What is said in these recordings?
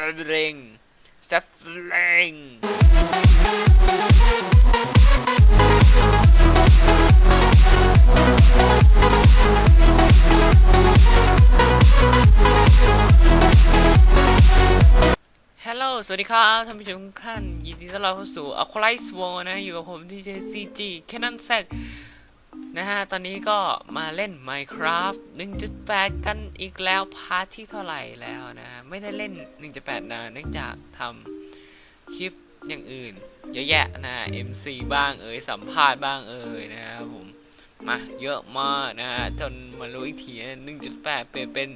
ริงเซฟลิงฮัลโหล สวัสดีครับท่านผู้ชมทุกท่าน ยินดีต้อนรับเข้าสู่ a q u a l i z e w o r นะ อยู่กับผมที่ JCG Canon Z น นะฮะ ตอนนี้ก็มาเล่น Minecraft 1.8 กันอีกแล้วพาร์ทที่เท่าไหร่แล้วนะ ไม่ได้เล่น 1.8 นานเนื่องจากทำคลิปอย่างอื่น เยอะแยะนะ MC บ้างเอ่ยสัมภาษณ์บ้างเอ่ยนะครับผม มาเยอะมากนะฮะจนมารู้อีกทีนะ1.8 เปลี่ยนเป็น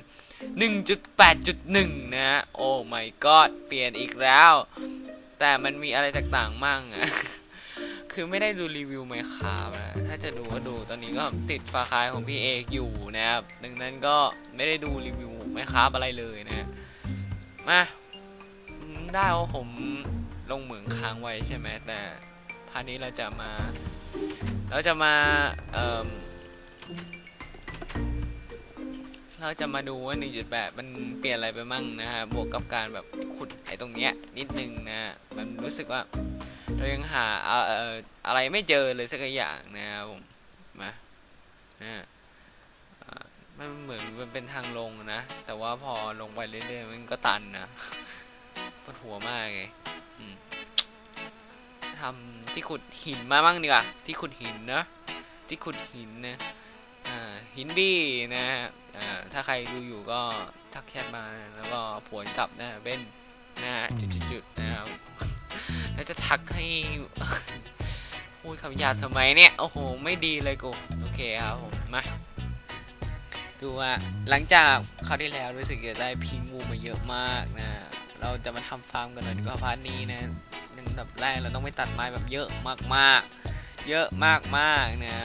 1.8.1นะฮะโอ้ my god เปลี่ยนอีกแล้ว แต่มันมีอะไรต่างๆมั่งอะ คือไม่ได้ดูรีวิวไหมครับนะถ้าจะดูก็ดูตอนนี้ก็ติดฟาคายของพี่เอกอยู่นะครับดังนั้นก็ไม่ได้ดูรีวิวไหมครับอะไรเลยนะมาได้ว่าผมลงเหมืองค้างไว้ใช่ไหมแต่พาร์ทนี้เราจะมา เราจะมาเอ่อเราจะมาดูว่า 1.8 มันเปลี่ยนอะไรไปมั่งนะฮะ บวกกับการแบบขุดไอ้ตรงเนี้ยนิดนึงนะฮะมันรู้สึกว่า เรายังหาอะไรไม่เจอเลยสักอย่างนะครับผมมานะมันเหมือนมันเป็นทางลงนะ แต่ว่าพอลงไปเรื่อยๆมันก็ตันนะปวดหัวมากไงอืมทำที่ขุดหินมามั่งดีกว่าที่ขุดหินนะที่ขุดหินนะหินบี้นะฮะถ้าใครดูอยู่ก็ทักแชทมาแล้วก็ผวนกลับนะเป็นนะจุดๆนะครับ แล้วจะทักให้พูดคำหยาบทำไมเนี่ย โอ้โห ไม่ดีเลยกู โอเคครับผม มา ดูว่าหลังจากคราวที่แล้วรู้สึกจะได้พิงงูมาเยอะมากนะ เราจะมาทำฟาร์มกันหน่อยดีกว่าพาร์ทนี้นะหนึ่งดับแรกเราต้องไปตัดไม้แบบเยอะมากๆ เยอะมากๆนะ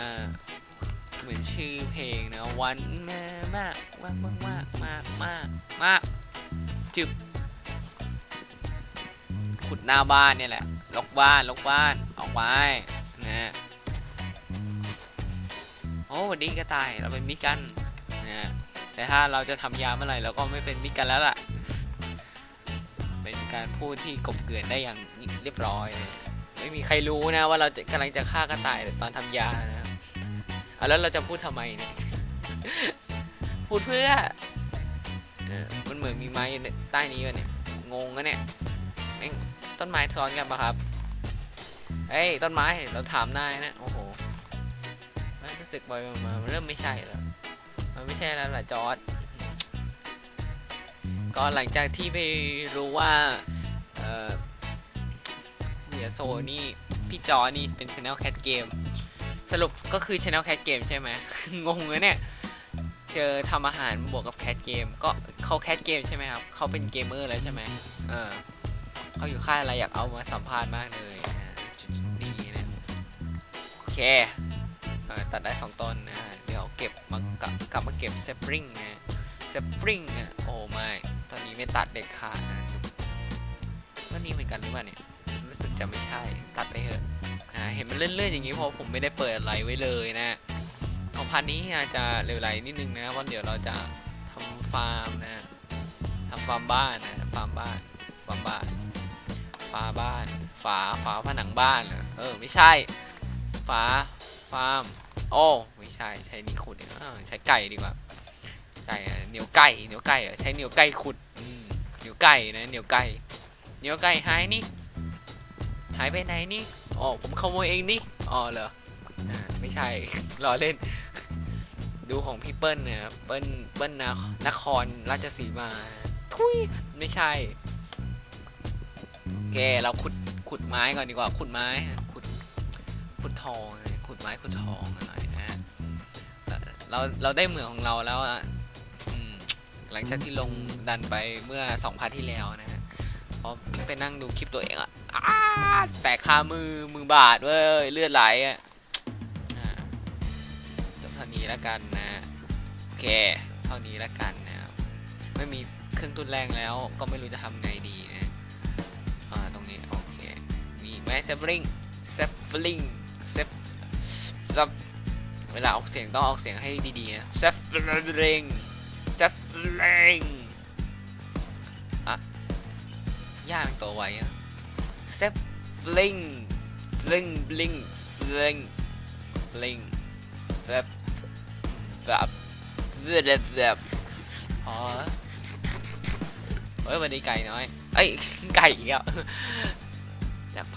เหมือนชื่อเพลงนะ วันมากมากมากมากมากมากมากจึบ ขุดหน้าบ้านเนี่ยแหละล็อกบ้านล็อกบ้านออกไว้นะโอ้วันดีกระต่ายเราเป็นมิกันนะแต่ถ้าเราจะทำยาเมื่อไหร่เราก็ไม่เป็นมิกันแล้วล่ะ เป็นการพูดที่กบเกลื่อนได้อย่างเรียบร้อยไม่มีใครรู้นะว่าเราจะกำลังจะฆ่ากระต่ายตอนทำยานะอะแล้วเราจะพูดทำไมเนี่ยพูดเพื่อมันเหมือนมีไม้อยู่ใต้นี้วะเนี่ยงงอะเนี่ยแม่ง ต้นไม้ซ้อนกันปะครับเฮ้ยต้นไม้เราถามนายนะ โอ้โหรู้สึกไปมามันเริ่มไม่ใช่แล้ว มันไม่ใช่แล้วล่ะจอร์ดก็หลังจากที่ไปรู้ว่า เออเดียโซนี่พี่จอร์ดนี่เป็นช anel cat game สรุปก็คือ Channel Cat Game ใช่ไหมงงเลยเนี่ยเจอทำอาหารบวกกับ Cat Game ก็เขา Cat Game ใช่ไหมครับเขาเป็นเกมเมอร์แล้วใช่ไหมเออ เขาอยู่ค่ายอะไรอยากเอามาสัมภาษณ์มากเลยดีนะโอเคตัดได้สองต้นนะเดี๋ยวเก็บมากลับกลับมาเก็บเซปริงนะเซปริงอะโอ้ไม่ตอนนี้ไม่ตัดเด็ดขาดนะต้นนี้เหมือนกันหรือเปล่าเนี่ยรู้สึกจะไม่ใช่ตัดไปเถอะเห็นมันเลื่อนๆอย่างนี้เพราะผมไม่ได้เปิดอะไรไว้เลยนะของพันนี้อาจจะเหลวไหลนิดนึงนะวันเดี๋ยวเราจะทำฟาร์มนะทำฟาร์มบ้านนะฟาร์มบ้านฟาร์มบ้าน ฝาบ้าน ฝา ฝาผนังบ้านเหรอเออ ไม่ใช่ ฝา ฟาร์ม โอ้ ไม่ใช่ ใช้นี่ขุดใช้ไก่ดีกว่า ไก่เหนียวไก่ เหนียวไก่เหรอใช้เหนียวไก่ขุดอืเหนียวไก่นะ เหนียวไก่ เหนียวไก่หายนี่ หายไปไหนนี่ อ๋อ ผมขโมยเองนี่ อ๋อเหรอไม่ใช่ รอเล่น ดูของพี่เปิ้ลเนี่ยเปิ้ล เปิ้ลนะนครราชสีมา ทุย ไม่ใช่ โอเคเราขุดขุดไม้ก่อนดีกว่าขุดไม้ขุดขุดทองขุดไม้ขุดทองหน่อยนะฮะเราเราได้เหมืองของเราแล้วอะหลังจากที่ลงดันไปเมื่อสองพาร์ทที่แล้วนะฮะเพราะไปนั่งดูคลิปตัวเองอะแตกคามือมือบาดเว้ยเลือดไหลอะจบเท่านี้แล้วกันนะโอเคเท่านี้แล้วกันนะครับไม่มีเครื่องทุนแรงแล้วก็ไม่รู้จะทำไงดีนะ มีแมสเซฟลิงเซฟลิงเซฟเวลาออกเสียงต้องออกเสียงให้ดีๆนะเซฟลิงเซฟลิงอะย่ามันตัวไวอะเซฟลิงฟลิงบลิงฟลิงฟลิงแบบแบบแบบแบบอ๋อเฮ้ยวันนี้ไก่น้อย เอ้ยไก่อีกแล้ว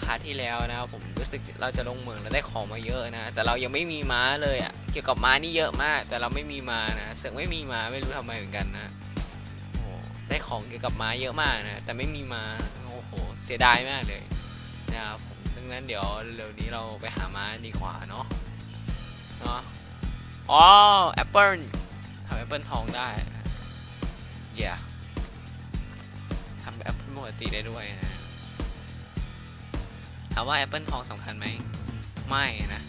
พาร์ทที่แล้วนะครับผมรู้สึกเราจะลงเมืองแล้วได้ของมาเยอะนะ แต่เรายังไม่มีม้าเลยอะ่ะเกี่ยวกับม้านี่เยอะมาก แต่เราไม่มีม้านะเสือกไม่มีม้าไม่รู้ทำไมเหมือนกันนะโอ้ได้ของเกี่ยวกับม้าเยอะมากนะแต่ไม่มีม้าโอ้โหเสียดายมากเลยนะครับผมดังนั้นเดี๋ยวเร็วนี้เราไปหาม้าดีกว่าเนาะเนาะอ๋อแอปเปิลทำแอปเปิลทองได้เย่ทำแบบแอปเปิลปกติได้ด้วยนะ ถามว่า Apple ทองสำคัญไหม ไม่นะ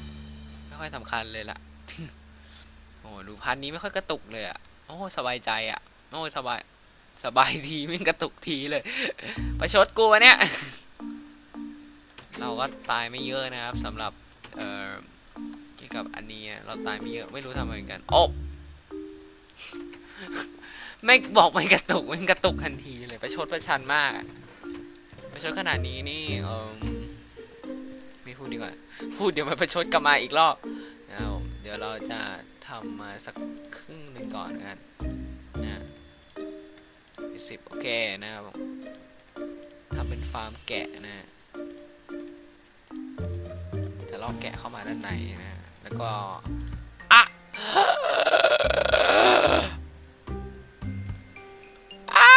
ไม่ค่อยสำคัญเลยล่ะ โอ้ดูพันนี้ไม่ค่อยกระตุกเลยอะ่ะโอ้สบายใจอะ่ะโอ้สบาย สบายทีไม่กระตุกทีเลย ประชดกูวะเนี่ย เราก็ตายไม่เยอะนะครับสำหรับ เอ่อ เกี่ยวกับอันนี้เราตายไม่เยอะ ไม่รู้ทำไมเหมือนกัน โอ้ไม่บอกไม่กระตุกมันกระตุกทันทีเลย ประชดประชันมาก ประชดขนาดนี้นี่ เออ พูดดีกว่า พูดเดี๋ยวมันประชดกลับมาอีกรอบนะครับผมเดี๋ยวเราจะทำมาสักครึ่งหนึ่งก่อนนะกันนะสิบโอเคนะครับทำเป็นฟาร์มแกะนะจะล่อแกะเข้ามาด้านในนะ แล้วก็อะอ่า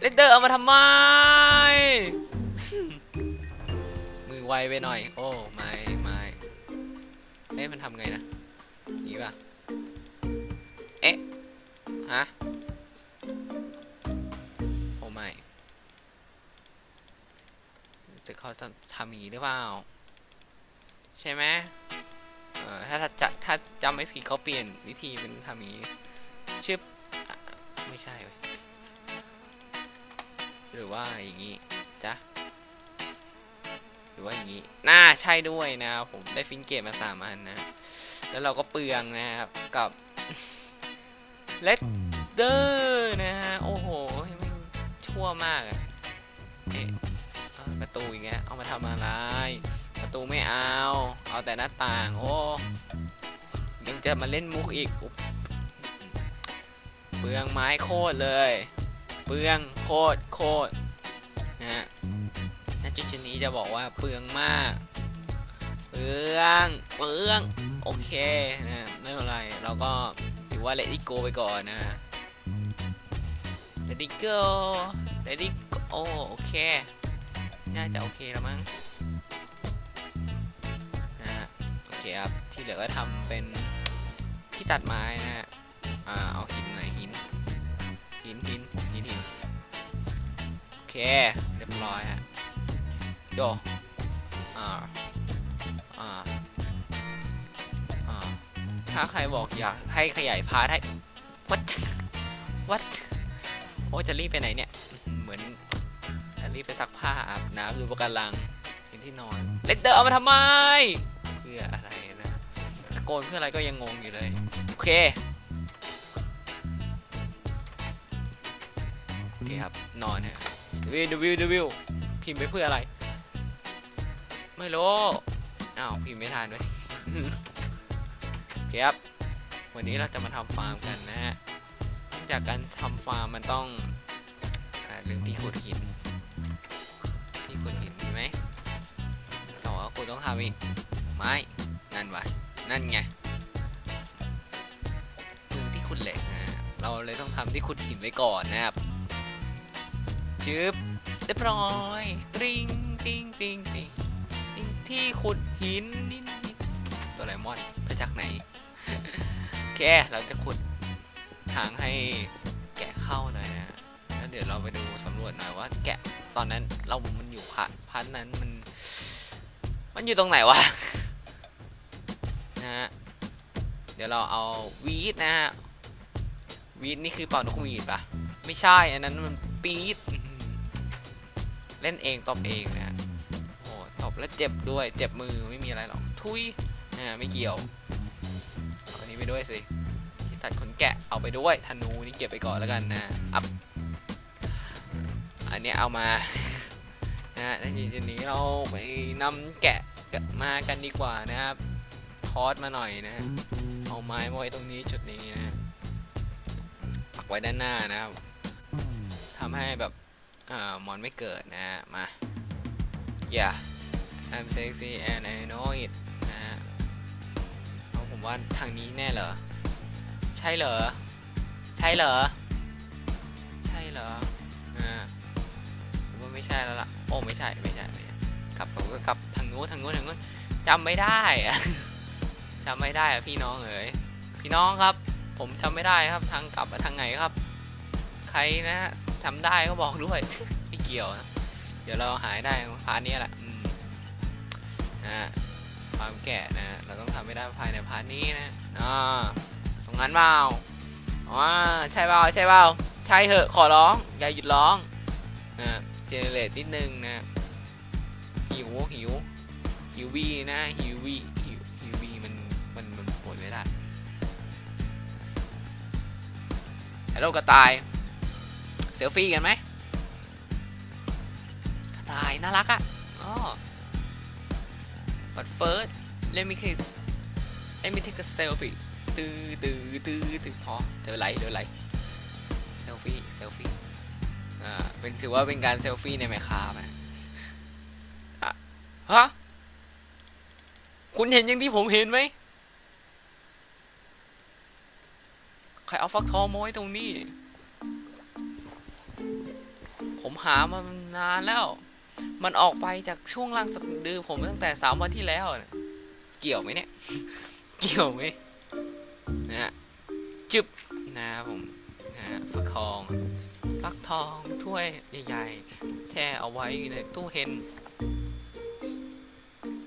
เลดเดอร์เอามาทำไม ไวไปหน่อย โอ้ไม่ไม่เอ๊ะมันทำไงนะนี่ป่ะ เอ๊ะ ฮะ โอ้ไม่ จะเขาจะทำอย่างนี้หรือเปล่า ใช่ไหมเออถ้าจะถ้าจำไม่ผิดเขาเปลี่ยนวิธีเป็นทำอย่างนี้ชื่อไม่ใช่เว้ยหรือว่าอย่างนี้จ๊ะ ว่าอย่างนี้ น่าใช่ด้วยนะครับผมได้ฟินเกตมาสามอันนะ แล้วเราก็เปลืองนะครับกับเลดเดอร์นะฮะ โอ้โห มันชั่วมากอะประตูอีกแล้วเอามาทำอะไร ประตูไม่เอา เอาแต่หน้าต่าง โอ้ยังจะมาเล่นมุกอีกอเปลืองไม้โคตรเลย เปลืองโคตรโคตร นี้จะบอกว่าเปลืองมาก เปลืองเปลืองโอเคนะไม่เป็นไรเราก็ถือว่า let it go ไปก่อนนะ let it go let it go โอโอเค น่าจะโอเคแล้วมั้งนะฮะโอเคครับ ที่เหลือก็ทำเป็นที่ตัดไม้นะฮะอ่าเอาหินหน่อยหินหินหินหินหินโอเค เรียบร้อยฮะ ยอ่าอ่าอ่าถ้าใครบอกอยากให้ขยายพาร์ทให้ what what โอ้ยจะรีบไปไหนเนี่ย เหมือนจะรีบไปซักผ้าอาบน้ำดูปะการังเป็นที่นอนเลตเตอร์เอามาทำไม เพื่ออะไรนะตะโกนเพื่ออะไรก็ยังงงอยู่เลย โอเคโอเคครับ นอนฮะวิววิววิวพิมพ์ไปเพื่ออะไร ไม่รู้อ้าวพิมพ์ไม่ทันด้วยโอเคครับ วันนี้เราจะมาทำฟาร์มกันนะฮะจากการทำฟาร์มมันต้องอเรื่องที่ขุดหิน ที่ขุดหินมีไหมแต่ว่าคุณต้องทำอีกไม่นั่นวะนั่นไงเรื่องที่ขุดเหล็กนะเราเลยต้องทำที่ขุดหินไว้ก่อนนะครับชึบเรียบร้อยตริงติงติงติง ที่ขุดหินนิดๆตัวไลมอนไปจากไหนโอเคเราจะขุดทางให้แกะเข้าหน่อยนะแล้วเดี๋ยวเราไปดูสำรวจหน่อยว่า แกะตอนนั้นเรามันอยู่พันพันนั้นมัน มันอยู่ตรงไหนวะนะฮะเดี๋ยวเราเอาวีดนะฮะวีดนี่คือเป่านกหวีดปะไม่ใช่อันนั้นมันปี๊ดเล่นเองตอบเองนะ แล้วเจ็บด้วยเจ็บมือไม่มีอะไรหรอกทุยอ่าไม่เกี่ยวเอาอันนี้ไปด้วยสิที่ตัดขนแกะเอาไปด้วยธนูนี่เก็บไปก่อนแล้วกันนะอัพอันนี้เอามานะฮะแล้วทีนี้เราไปนำแกะมากันดีกว่านะครับทอดมาหน่อยนะเอาไม้มาไว้ตรงนี้จุดนี้นะปักไว้ด้านหน้านะครับทำให้แบบอ่ามอนไม่เกิดนะฮะมา yeah I'm sexy and I know it นะฮะเอาผมว่าทางนี้แน่เหรอ ใช่เหรอ ใช่เหรอ ใช่เหรออ่าผมว่าไม่ใช่แล้วล่ะ โอ้ไม่ใช่ไม่ใช่ไม่ใช่กลับผมก็กลับทางนู้นทางนู้นทางนู้นจำไม่ได้อะจำไม่ได้อะพี่น้องเอ๋ยพี่น้องครับ ผมจำไม่ได้ครับทางกลับทางไหนครับ ใครนะจำได้ก็บอกด้วยไม่เกี่ยวนะเดี๋ยวเราหายได้พาร์ทนี้แหละ นะความแก่นะ เราต้องทำไม่ได้ภายในพาร์ทนี้นะอ่าตรงนั้นเปล่าอ๋อใช่เปล่าใช่เปล่าใช่เหอะขอร้อง อย่าหยุดร้องนะเจเนเรตนิดนึงนะหิวหิวหิวบีนะหิวบีหิวหิวบีมันมันมันปวดไม่ได้ฮัลโหลกระต่ายเซลฟี่กันไหมกระต่ายน่ารักอะอ๋อ but first let me take let me take a selfie ตื้อตื้อตื้อตื้อพอเธอไหลเธอไหลเซลฟี่เซลฟี่อ่าเป็นถือว่าเป็นการเซลฟี่ในแมคคาไหมฮะคุณเห็นอย่างที่ผมเห็นไหมใครเอาฟักทองมาไว้ตรงนี้ ผมหามานานแล้ว มันออกไปจากช่วงล่างสะดือผมตั้งแต่สามวันที่แล้ว เกี่ยวไหมเนี่ย เกี่ยวไหมนะฮะจึบนะครับผมนะฮะฟักทองฟักทองถ้วยใหญ่ๆแช่เอาไว้ในตู้เฮน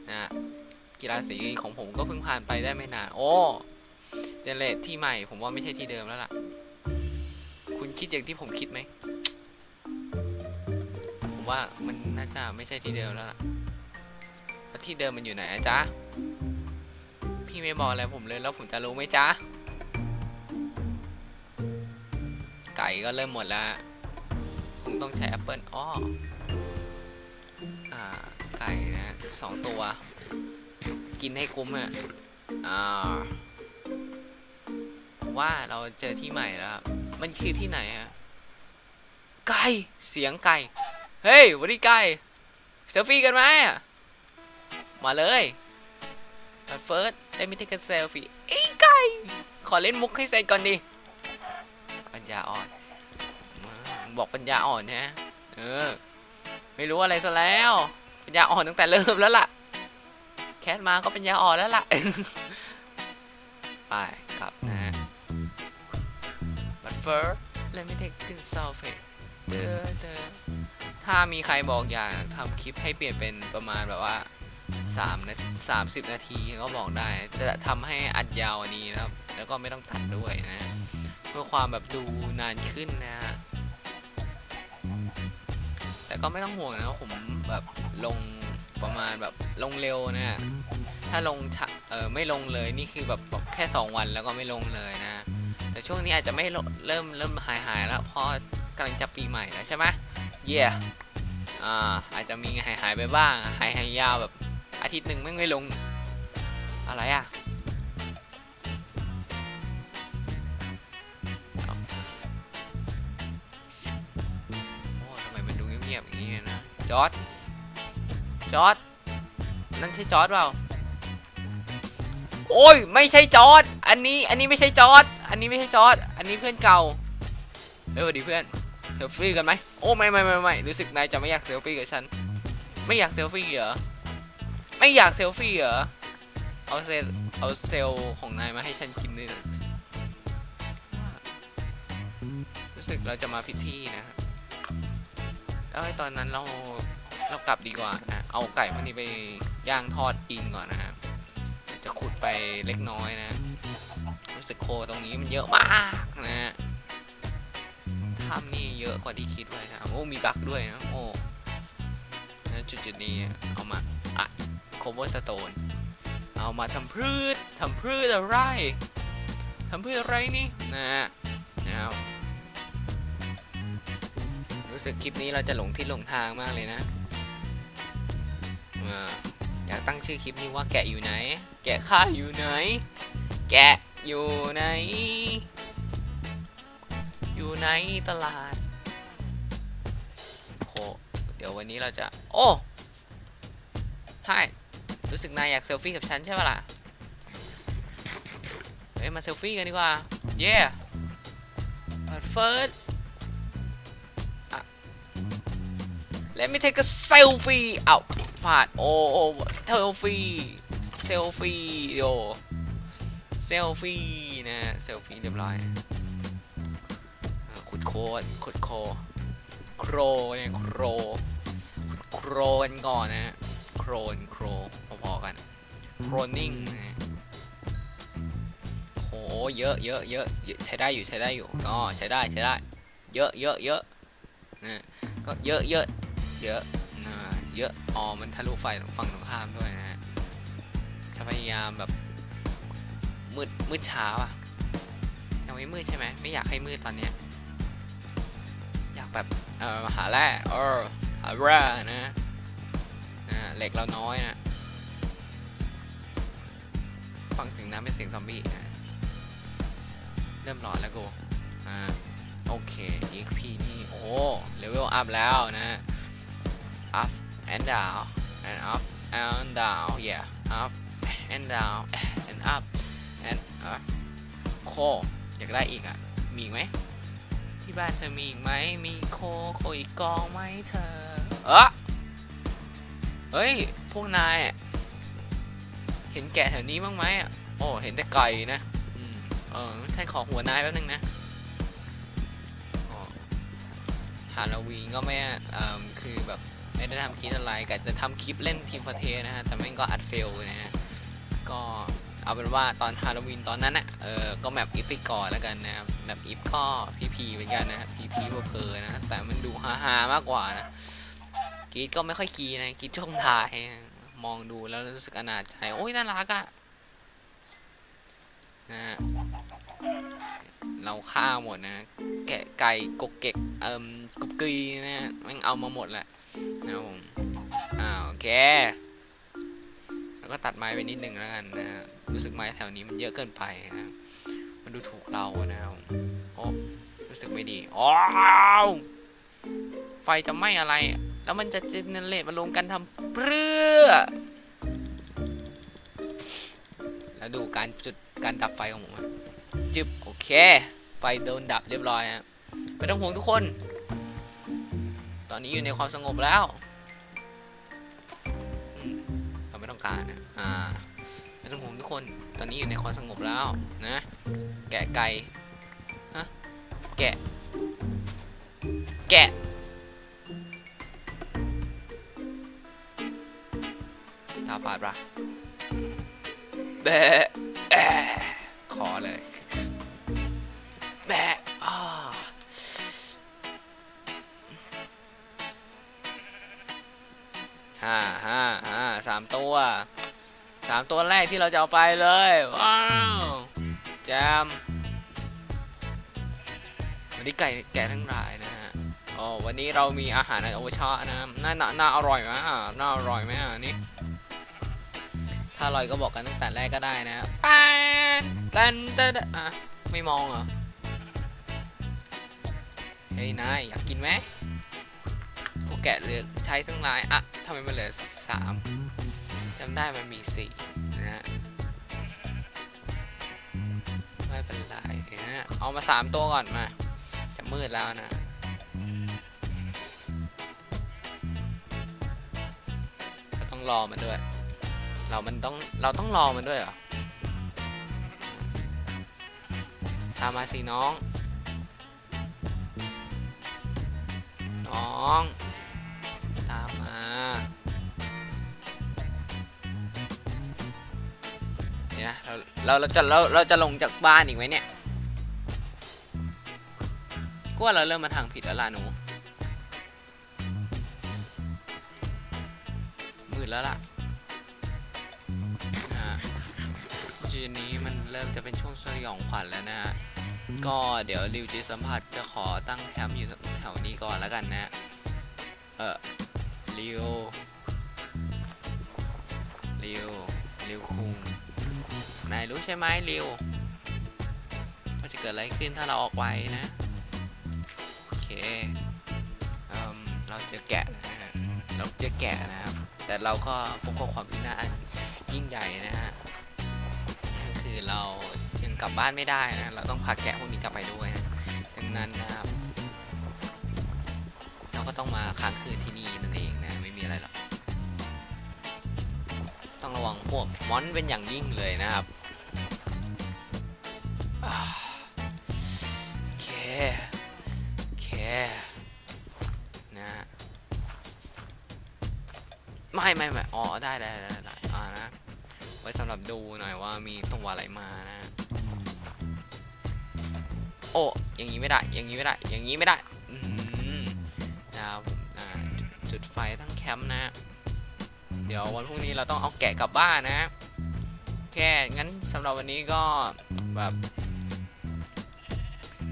นะฮะกีฬาสีของผมก็เพิ่งผ่านไปได้ไม่นาน โอ้ เจเนเรตที่ใหม่ผมว่าไม่ใช่ที่เดิมแล้วล่ะ คุณคิดอย่างที่ผมคิดไหม ว่ามันน่าจะไม่ใช่ที่เดิมแล้วล่ะแล้วที่เดิมมันอยู่ไหนอะจ๊ะ พี่ไม่บอกอะไรผมเลยแล้วผมจะรู้ไหมจ๊ะ ไก่ก็เริ่มหมดแล้วคงต้องใช้แอปเปิลอ้ออ่า ไก่นะสองตัว กินให้คุ้มอะอ่าว่าเราเจอที่ใหม่แล้วครับมันคือที่ไหนฮะไก่ เสียงไก่ เฮ้ยวันนี้ไก่เซลฟี่กันไหมมาเลยตัดเฟิร์สได้มิเทกันเซลฟี่ไอ้ไก่ขอเล่นมุกให้เสร็จก่อนดิ ปัญญาอ่อน บอกปัญญาอ่อนฮะเออ ไม่รู้อะไรซะแล้ว ปัญญาอ่อนตั้งแต่เริ่มแล้วล่ะ แคทมาก็ปัญญาอ่อนแล้วล่ะ ไปกลับนะฮะ but first let me take this selfie เด้อเด้อ ถ้ามีใครบอกอยากทำคลิปให้เปลี่ยนเป็นประมาณแบบว่า3นาที30 นาทีก็บอกได้ จะทำให้อัดยาวนี้นะครับ แล้วก็ไม่ต้องตัดด้วยนะเพื่อความแบบดูนานขึ้นนะฮะแต่ก็ไม่ต้องห่วงนะผมแบบลงประมาณแบบลงเร็วนะถ้าลงช้าเออไม่ลงเลยนี่คือแบบแค่ 2 วันแล้วก็ไม่ลงเลยนะ แต่ช่วงนี้อาจจะไม่เริ่มเริ่มหายหายแล้วเพราะกำลังจะปีใหม่แล้วใช่ไหม เย่อ่าอาจจะมีหายหายไปบ้าง หายหายยาวแบบอาทิตย์หนึ่งไม่ไม่ลง อะไรอะทำไมมันดูเงียบๆอย่างนี้นะจอร์ดจอร์ดนั่นใช่จอร์ดเปล่า โอ้ย ไม่ใช่จอร์ดอันนี้ อันนี้ไม่ใช่จอร์ดอันนี้ไม่ใช่จอร์ดอันนี้เพื่อนเก่าเออดีเพื่อน เซลฟี่กันไหมโอ้ไม่ไม่ไม่ไม่รู้สึกนายจะไม่อยากเซลฟี่กับฉัน ไม่อยากเซลฟี่เหรอไม่อยากเซลฟี่เหรอเอาเซลเอาเซลของนายมาให้ฉันกินด้วยรู้สึกเราจะมาผิดที่นะครับแล้วไอตอนนั้นเราเรากลับดีกว่านะเอาไก่พวกนี้ไปย่างทอดกินก่อนนะครับจะขุดไปเล็กน้อยนะ รู้สึกโคตรงนี้มันเยอะมากนะฮะ ถ้ำนี่เยอะกว่าที่คิดไว้ครับโอ้มีบักด้วยนะโอ้นะจุดจุดๆนี้เอามาอะโคเวอร์สโตนเอามาทำพืชทำพืชอะไรทำพืชอะไรนี่นะนะครับรู้รู้สึกคลิปนี้เราจะหลงที่หลงทางมากเลยนะอ่าอยากตั้งชื่อคลิปนี้ว่าแกะอยู่ไหน แกะข้าอยู่ไหน แกะอยู่ไหน อยู่ในตลาดโหเดี๋ยววันนี้เราจะ โอ้ใช่รู้สึกนายอยากเซลฟี่กับฉันใช่ปะล่ะ เฮ้ย มาเซลฟี่กันดีกว่า เย้ but first อะ let me take a selfie เอาฟาด โอ้โอ้เซลฟี่เซลฟี่โยเซลฟี่นะ เซลฟี่เรียบร้อย ดโคดขุดโค โครเนี่ยโครขุดโครกันก่อนนะโครนโครพอๆกันโครนนิ่งนะโหเยอะเยอะเยอะเยอะใช้ได้อยู่ใช้ได้อยู่ก็ใช้ได้ใช้ได้ เยอะเยอะเยอะนะก็เยอะเยอะเยอะนะเยอะอ๋อมันทะลุไฟฝั่งตรงข้ามด้วยนะฮะพยายามแบบมืดมืดเช้าอะยังไม่มืดใช่ไหมไม่อยากให้มืดตอนเนี้ย แบบหาแร่เออหาแร่นะเหล็กเราน้อยนะ ฟังเสียงน้ำเป็นเสียงซอมบี้นะเริ่มร้อนแล้วกูอ่าโอเค EXP นี่ โอ้เลเวลอัพแล้วนะ up and down and up and down yeah up and down and up and up โคอยากได้อีกอะ มีอีกไหม บ้านเธอมีอีกไหม มีโคโคอีกกองไหมเธอ เออเฮ้ย พวกนายเห็นแกะแถวนี้บ้างไหมอะโอ้ เห็นแต่ไก่นะอืมเออฉันขอหัวนายแป๊บนึงนะฮาโลวีนก็ไม่อ่อคือแบบไม่ได้ทำคลิปอะไรกะจะทำคลิปเล่นทีมฟอเทนะฮะ แต่แม่งก็อัดเฟลนะฮะ ก็ เอาเป็นว่าตอนฮาโลวีนตอนนั้นอะเออก็แมปอีฟไปก่อนแล้วกันนะครับแมปอีฟก็พีพีเหมือนกันนะพีพีเพอๆนะ แต่มันดูฮาๆมากกว่านะกีดก็ไม่ค่อยคีนะกีดช่วงทายมองดูแล้วรู้สึกอนาจใจโอ้ยน่ารักอะนะฮะเราฆ่าหมดนะ แกะไก่กกเก็กเอิ่มกุบกีนะแมันเอามาหมดแหละนะผมอ่าโอเค แล้วก็ตัดไม้ไปนิดนึงแล้วกันนะฮะรู้สึกไม้แถวนี้มันเยอะเกินไปนะมันดูถูกเรานะครับผมโอ้รู้สึกไม่ดีอ้าวไฟจะไหม้อะไร แล้วมันจะเจเนเรตมารวมกันทำเพื่อแล้วดูการจุดการดับไฟของผมจึบโอเค ไฟโดนดับเรียบร้อยฮะไม่ต้องห่วงทุกคน ตอนนี้อยู่ในความสงบแล้ว ต้องการนะอ่าไม่ต้องห่วงทุกคนตอนนี้อยู่ในความสงบแล้วนะ แกะไก่ฮะแกะ แกะตาปาดปะแบะ ที่เราจะเอาไปเลย ว้าวแจมวันนี้ไก่แก่ทั้งหลายนะฮะโอ้วันนี้เรามีอาหารโอชานะน่าน่าน่าอร่อยไหมอะน่าอร่อยไหมอะนี่ถ้าอร่อยก็บอกกันตั้งแต่แรกก็ได้นะปานตันตันอะไม่มองเหรอเฮ้ยนายอยากกินไหมพวกแกะเหลือใช้ทั้งหลายอะทำไมมันเหลือสามจำได้มันมีสี่ ไม่เป็นไรนะฮะเอามาสามตัวก่อนมา จะมืดแล้วนะก็ต้องรอมันด้วย เรามันต้องเราต้องรอมันด้วยเหรอตามมาสิน้อง น้อง ตามมา นะเราเราเราจะเราเราจะลงจากบ้านอีกไหมเนี่ยกูว่าเราเริ่มมาทางผิดแล้วล่ะหนูมืดแล้วล่ะจุดนี้มันเริ่มจะเป็นช่วงสยองขวัญแล้วนะฮะก็เดี๋ยวริวจิสัมผัสจะขอตั้งแคมป์อยู่แถวนี้ก่อนแล้วกันนะ เออริวริวริวคุง นายรู้ใช่ไหมริวว่าจะเกิดอะไรขึ้นถ้าเราออกไปนะ โอเคเอเราจอแกะนะฮะเราจอแกะนะครับ แต่เราก็พบกับความพินาศอันยิ่งใหญ่นะฮะก็คือเรายังกลับบ้านไม่ได้นะ เราต้องพาแกะพวกนี้กลับไปด้วยดังนั้นนะครับ เราก็ต้องมาค้างคืนที่นี่นั่นเองนะ ไม่มีอะไรหรอก ต้องระวังพวกมอนเป็นอย่างยิ่งเลยนะครับ ไม่ไม่ไม่อ๋อได้ได้ได้ได้อ่านะ ไว้สำหรับดูหน่อยว่ามีตัวอะไรมานะ โอ้อย่างนี้ไม่ได้ อย่างนี้ไม่ได้ อย่างนี้ไม่ได้ อืมนะครับอ่าจุดจุดไฟทั้งแคมป์นะ เดี๋ยววันพรุ่งนี้เราต้องเอาแกะกลับบ้านนะ แค่งั้นสำหรับวันนี้ก็แบบ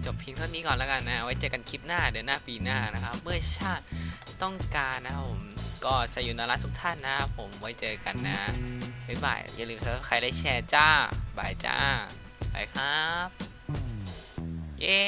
จบเพียงเท่านี้ก่อนแล้วกันนะ ไว้เจอกันคลิปหน้าเดือนหน้าปีหน้านะครับ เมื่อชาติต้องการนะครับผม ก็สยุนาระทุกท่านนะครับผมไว้เจอกันนะ บ๊ายบาย อย่าลืม subscribe และแชร์จ้า บายจ้า ไปครับ เย้